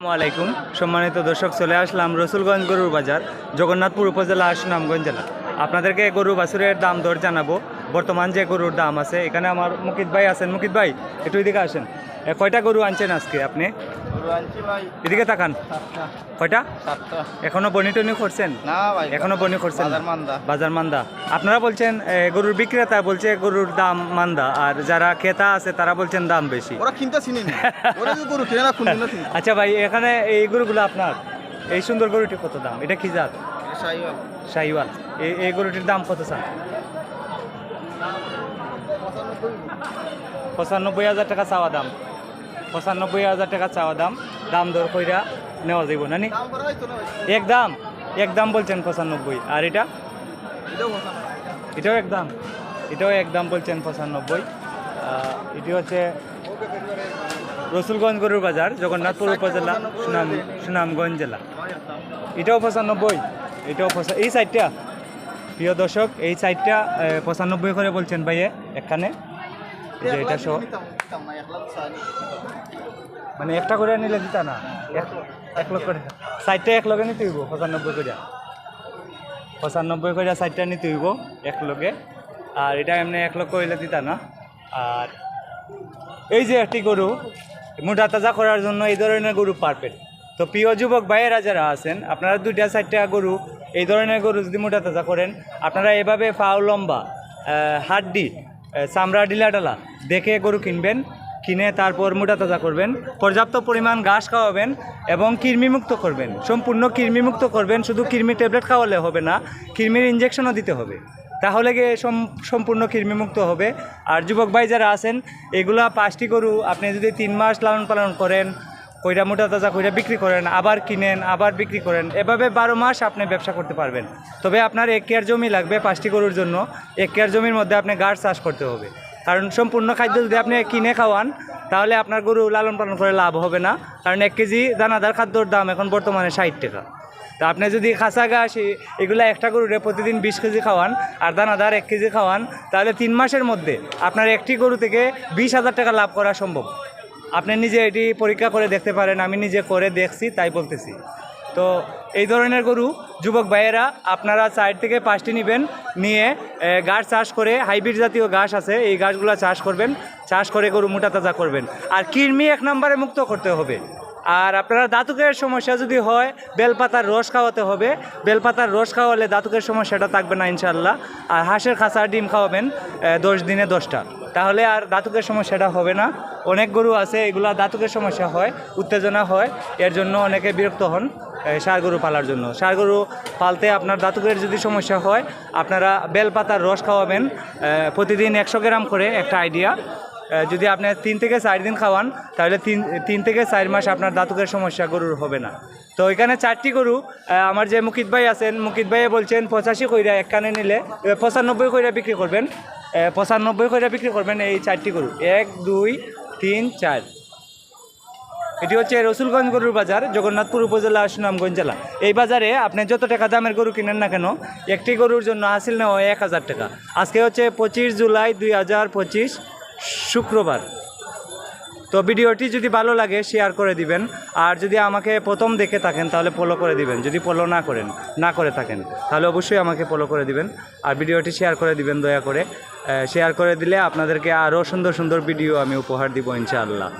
আলাইকুম। সম্মানিত দর্শক, চলে আসলাম রসুলগঞ্জ গরুর বাজার, জগন্নাথপুর উপজেলা, সুনামগঞ্জ জেলা। আপনাদেরকে গরু বাছুরের দাম দর জানাব। বর্তমান যে গরুর দাম আছে, এখানে আমার মুকিত ভাই আছেন। মুকিত ভাই, একটু এদিকে আসেন। কয়টা গরু আনছেন আজকে আপনি? এদিকে তাকান। কয়টা? এখনও বনি টনি করছেন? এখনও বনি করছেন? বাজার মান্দা। আপনারা বলছেন গরুর বিক্রেতা বলছে গরুর দাম মান্দা আর যারা ক্রেতা আছে তারা বলছেন দাম বেশি। ওরা কিনতে চিনি আচ্ছা ভাই এখানে এই গরুগুলো আপনার এই সুন্দর গরুটি কত দাম? এটা কি জাত? শাহিওয়াল এই এই গরুটির দাম কত চান পঁচানব্বই হাজার টাকা চাওয়া দাম। পঁচানব্বই হাজার টাকা চাওয়া দাম দাম দর কইরা নেওয়া যাইব না ভাই এক দাম এক দাম বলছেন পঁচানব্বই আর এটা? এটাও না। এক দাম এটাও এক দাম বলছেন পঁচানব্বই। এটি হচ্ছে রসুলগঞ্জ গরুর বাজার জগন্নাথপুর উপজেলা সুনাম সুনামগঞ্জ জেলা। এটাও পঁচানব্বই এটাও পঁচা এই সাইডটা প্রিয় দর্শক এই সাইডটা পঁচানব্বই করে বলছেন ভাইয়ে এখানে যে এটা সহ। মানে একটা করে নিলে দিতা না। এক লক্ষ করে সাইডটা এক লগে নিতে হইব পঁচানব্বই করে পঁচানব্বই করে সাইডটা নিতে হইব এক লগে। আর এটা এমনি এক লক্ষ হইলে দিতা না। আর এই যে একটি গরু মোটা তাজা করার জন্য এই ধরনের গরু পারফেক্ট। তো প্রিয় যুবক ভাইয়েরা যারা আছেন আপনারা দুইটা চারটা গরু এই ধরনের গরু যদি মোটা তাজা করেন আপনারা এভাবে ফাও লম্বা হাড্ডি চামড়া ডিলা ডালা দেখে গরু কিনবেন, কিনে তারপর মোটা তাজা করবেন, পর্যাপ্ত পরিমাণ ঘাস খাওয়াবেন এবং কৃমিমুক্ত করবেন। সম্পূর্ণ কৃমিমুক্ত করবেন, শুধু কৃমি ট্যাবলেট খাওয়ালে হবে না, কৃমির ইঞ্জেকশনও দিতে হবে। তাহলে গিয়ে সম- সম্পূর্ণ কৃমিমুক্ত হবে। আর যুবক ভাই যারা আছেন, এগুলা পাঁচটি গরু আপনি যদি তিন মাস লালন পালন করেন কইরা মোটা তাজা কইরা বিক্রি করেন, আবার কিনেন, আবার বিক্রি করেন, এভাবে বারো মাস আপনি ব্যবসা করতে পারবেন। তবে আপনার এক কেয়ার জমি লাগবে পাঁচটি গরুর জন্য, এক কেয়ার জমির মধ্যে আপনি গাছ চাষ করতে হবে। কারণ সম্পূর্ণ খাদ্য যদি আপনি কিনে খাওয়ান, তাহলে আপনার গরু লালন পালন করে লাভ হবে না। কারণ এক কেজি দানাদার খাদ্যর দাম এখন বর্তমানে ষাট টাকা। তা আপনি যদি খাসা ঘাস এগুলো একটা গরুরে প্রতিদিন বিশ কেজি খাওয়ান আর দানাদার এক কেজি খাওয়ান, তাহলে তিন মাসের মধ্যে আপনার একটি গরু থেকে বিশ হাজার টাকা লাভ করা সম্ভব। আপনি নিজে এটি পরীক্ষা করে দেখতে পারেন, আমি নিজে করে দেখছি, তাই বলতেছি। তো এই ধরনের গরু, যুবক ভাইয়েরা, আপনারা চার থেকে পাঁচটি নেবেন, নিয়ে গাছ চাষ করে, হাইব্রিড জাতীয় ঘাস আছে, এই গাছগুলো চাষ করবেন, চাষ করে গরু মোটা তাজা করবেন। আর কৃমি এক নম্বরে মুক্ত করতে হবে। আর আপনারা দাঁতুকের সমস্যা যদি হয়, বেলপাতার রস খাওয়াতে হবে। বেলপাতার রস খাওয়ালে দাঁতুকের সমস্যাটা থাকবে না ইনশাল্লাহ আর হাঁসের খাঁচা ডিম খাওয়াবেন দশ দিনে দশটা। তাহলে আর দাঁতুকের সমস্যাটা হবে না। অনেক গরু আছে, এগুলা দাঁতুকের সমস্যা হয়, উত্তেজনা হয়, এর জন্য অনেকে বিরক্ত হন ষাঁড় গরু পালার জন্য। ষাঁড় গরু পালতে আপনার দাঁতুকের যদি সমস্যা হয়, আপনারা বেলপাতার রস খাওয়াবেন প্রতিদিন একশো গ্রাম করে একটা আইডিয়া যদি আপনি তিন থেকে চার দিন খাওয়ান, তাহলে তিন তিন থেকে চার মাস আপনার দাঁতুকের সমস্যা গরুর হবে না। তো এখানে চারটি গরু আমার যে মুকিত ভাই আছেন, মুকিত ভাইয়ে বলছেন, পঁচাশি কইরা এক কানে নিলে পঁচানব্বই কইরা বিক্রি করবেন। পঁচানব্বই কইরা বিক্রি করবেন এই চারটি গরু। এক, দুই, তিন, চার। এটি হচ্ছে রসুলগঞ্জ গরুর বাজার, জগন্নাথপুর উপজেলা, সুনামগঞ্জ জেলা। এই বাজারে আপনি যত টাকা দামের গরু কিনেন না কেন, একটি গরুর জন্য হাসিল নেওয়া এক হাজার টাকা। আজকে হচ্ছে পঁচিশ জুলাই দুই হাজার পঁচিশ শুক্রবার। তো ভিডিওটি যদি ভালো লাগে শেয়ার করে দিবেন। আর যদি আমাকে প্রথম দেখে থাকেন, তাহলে ফলো করে দিবেন। যদি ফলো না করেন, না করে থাকেন, তাহলে অবশ্যই আমাকে ফলো করে দিবেন। আর ভিডিওটি শেয়ার করে দিবেন, দয়া করে। শেয়ার করে দিলে আপনাদেরকে আরও সুন্দর সুন্দর ভিডিও আমি উপহার দিব, ইনশাআল্লাহ।